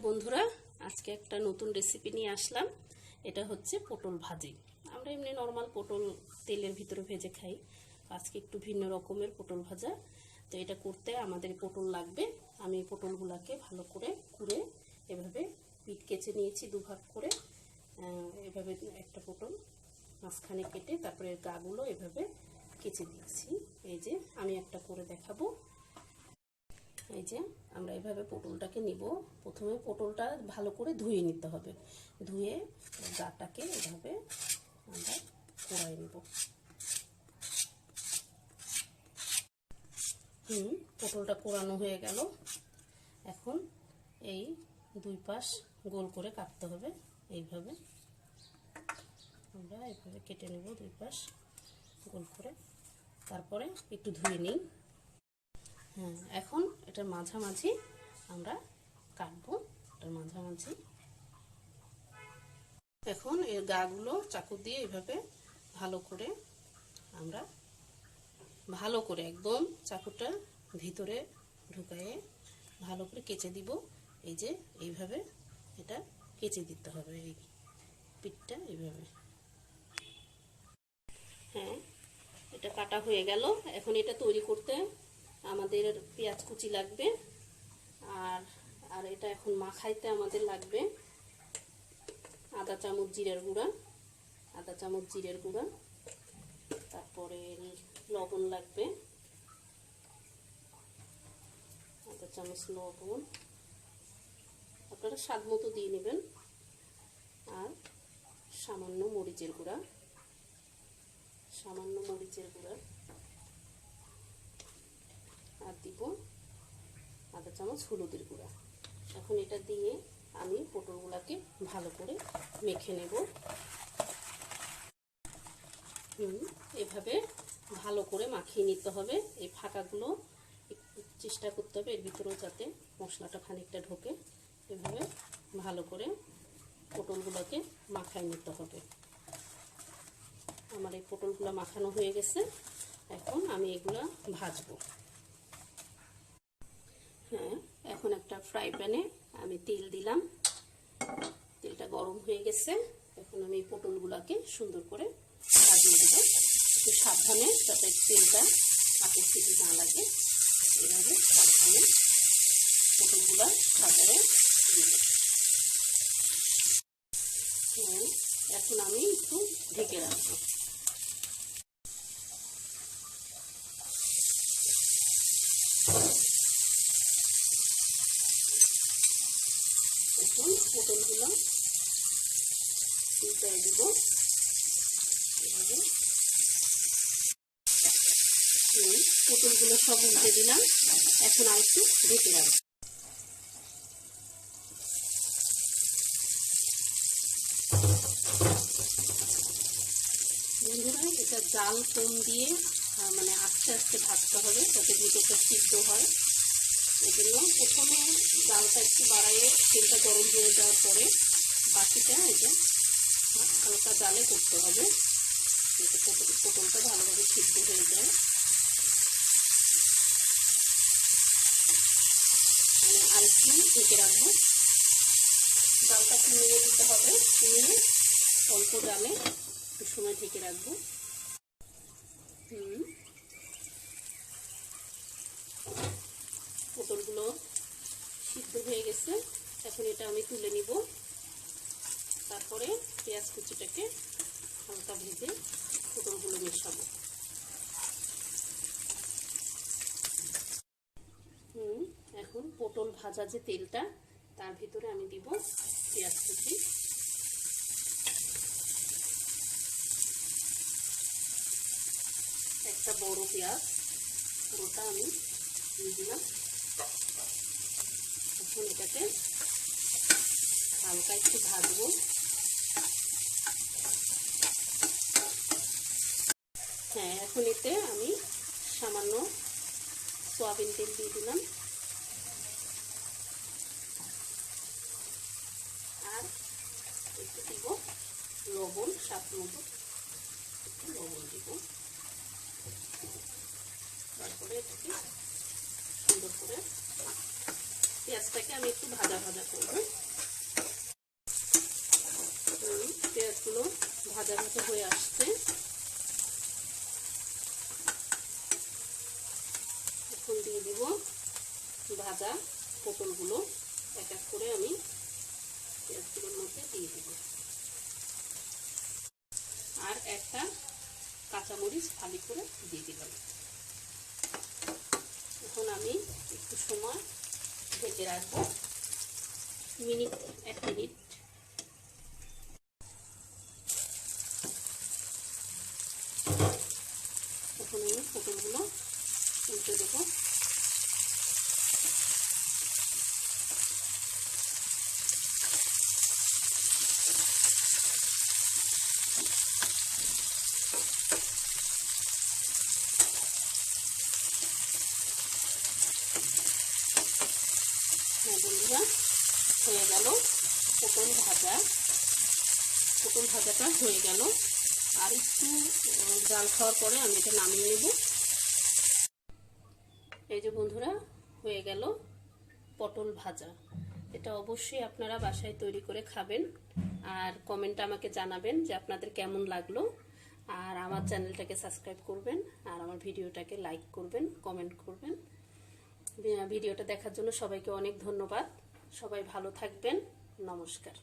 বন্ধুরা, আজকে একটা নতুন রেসিপি নিয়ে আসলাম। এটা হচ্ছে পটল ভাজি। আমরা এমনি নর্মাল পটল তেলের ভিতরে ভেজে খাই। আজকে একটু ভিন্ন রকমের পটল ভাজা। তো এটা করতে আমাদের পটল লাগবে। আমি পটলগুলোকে ভালো করে কুড়ে এভাবে পিট কেচে নিয়েছি দুভাগ করে। এভাবে একটা পটল মাঝখানে কেটে তারপরে গাগুলো এভাবে কেচে দিয়েছি এই যে আমি একটা করে দেখাবো। এই যে আমরা এভাবে পটলটাকে নিব। প্রথমে পটলটা ভালো করে ধুয়ে নিতে হবে। ধুয়ে গাটাকে এভাবে আমরা কোড়াই নেব। হুম, পটলটা কোড়ানো হয়ে গেল। এখন এই দুই পাশ গোল করে কাটতে হবে। এইভাবে আমরা এইভাবে কেটে নেব দুই পাশ গোল করে। তারপরে একটু ধুয়ে নিই। হ্যাঁ এখন এটার মাঝামাঝি আমরা কাটবো, এটার মাঝামাঝি। এখন এর গাগুলো চাকু দিয়ে এভাবে ভালো করে আমরা ভালো করে একদম চাকুটা ভিতরে ঢুকায়ে ভালো করে কেচে দিব। এই যে এইভাবে এটা কেচে দিতে হবে, এই পিঠটা এইভাবে। হ্যাঁ এটা কাটা হয়ে গেল। এখন এটা তৈরি করতে আমাদের পেঁয়াজ কুচি লাগবে, আর আর এটা এখন মাখাইতে আমাদের লাগবে আদা চামচ জিরের গুঁড়া, আদা চামচ জিরের গুঁড়া, তারপরে লবণ লাগবে, আদা চামচ লবণ, আপনারা স্বাদ মতো দিয়ে নেবেন, আর সামান্য মরিচের গুঁড়া, সামান্য মরিচের গুঁড়া। আর দিব আধা চামচ হলুদের গুঁড়া। এখন এটা দিয়ে আমি পটলগুলোকে ভালো করে মেখে নেব। এভাবে ভালো করে মাখিয়ে নিতে হবে। এই ফাঁকাগুলো চেষ্টা করতে হবে এর ভিতরেও যাতে মশলাটা খানিকটা ঢোকে। এভাবে ভালো করে পটলগুলোকে মাখায় নিতে হবে। আমার এই পটলগুলো মাখানো হয়ে গেছে। এখন আমি এগুলো ভাজবো হ্যাঁ এখন একটা ফ্রাই প্যানে আমি তেল দিলাম। তেলটা গরম হয়ে গেছে। এখন আমি পটলগুলোকে সুন্দর করে ভাজিয়ে দেবো। একটু সাবধানে যাতে তেলটা হাতের থেকে না লাগে। এভাবে সাবধানে পটলগুলো সাজারে হ্যাঁ এখন আমি একটু ঢেকে রাখব। এখন পটলগুলো উল্টায় দিব। এভাবে পটলগুলো সব উল্টে দিলাম। এখন আর একটু ঢেকে রাখব। বন্ধুরা, এটা জাল কম দিয়ে মানে আস্তে আস্তে ভাজতে হবে যাতে দুটোটা সিদ্ধ হয়। এই জন্য প্রথমে জালটা একটু বাড়াইয়ে তেলটা গরম হয়ে যাওয়ার পরে বাকিটা এটা হালকা জালে করতে হবে পটলটা ভালোভাবে সিদ্ধ হয়ে যায়। মানে আরেকটু ঢেকে রাখব। জালটা কমিয়ে দিতে হবে। কমিয়ে অল্প জালে একটু সময় ঢেকে রাখব। হুম। পটলগুলো সিদ্ধ হয়ে গেছে। এখন এটা আমি তুলে নিব। তারপরে পেঁয়াজ কুচিটাকে হালকা ভেজে পটলগুলো মেশাবো। হুম, এখন পটল ভাজা যে তেলটা, তার ভিতরে আমি দিব পেঁয়াজ কুচি। একটা বড় পেঁয়াজ, পুরোটা আমি দিলাম। এখন এটাকে হালকা একটু ভাজবো। হ্যাঁ এখন এতে আমি সামান্য সয়াবিন তেল দিয়ে দিলাম। আর একটু দিব লবণ সাত মতো লবণ দিব। তারপরে এটাকে সুন্দর করে পেঁয়াজটাকে আমি একটু ভাজা ভাজা করব। পেঁয়াজগুলো ভাজা ভাজা হয়ে আসছে। এখন দিয়ে দিব ভাজা পটলগুলো। এক এক করে আমি পেঁয়াজগুলোর মধ্যে দিয়ে দিব। আর একটা কাঁচামরিচ ফালি করে দিয়ে দিলাম। এখন আমি একটু সময় ঢেকে রাখব। মিনিট এক মিনিট। এখন আমি পটলগুলো উল্টে দেবো। বন্ধুরা হয়ে গেল। পটল ভাজা। পটল ভাজাটা হয়ে গেল। আর একটু জাল খাওয়ার পরে আমি এটা নামিয়ে নেব। এই যে বন্ধুরা, হয়ে গেল পটল ভাজা। এটা অবশ্যই আপনারা বাসায় তৈরি করে খাবেন। আর কমেন্টে আমাকে জানাবেন যে আপনাদের কেমন লাগল। আর আমার চ্যানেলটাকে সাবস্ক্রাইব করবেন। আর আমার ভিডিওটাকে লাইক করবেন কমেন্ট করবেন। ভিডিওটা দেখার জন্য সবাইকে অনেক ধন্যবাদ। সবাই ভালো থাকবেন। নমস্কার।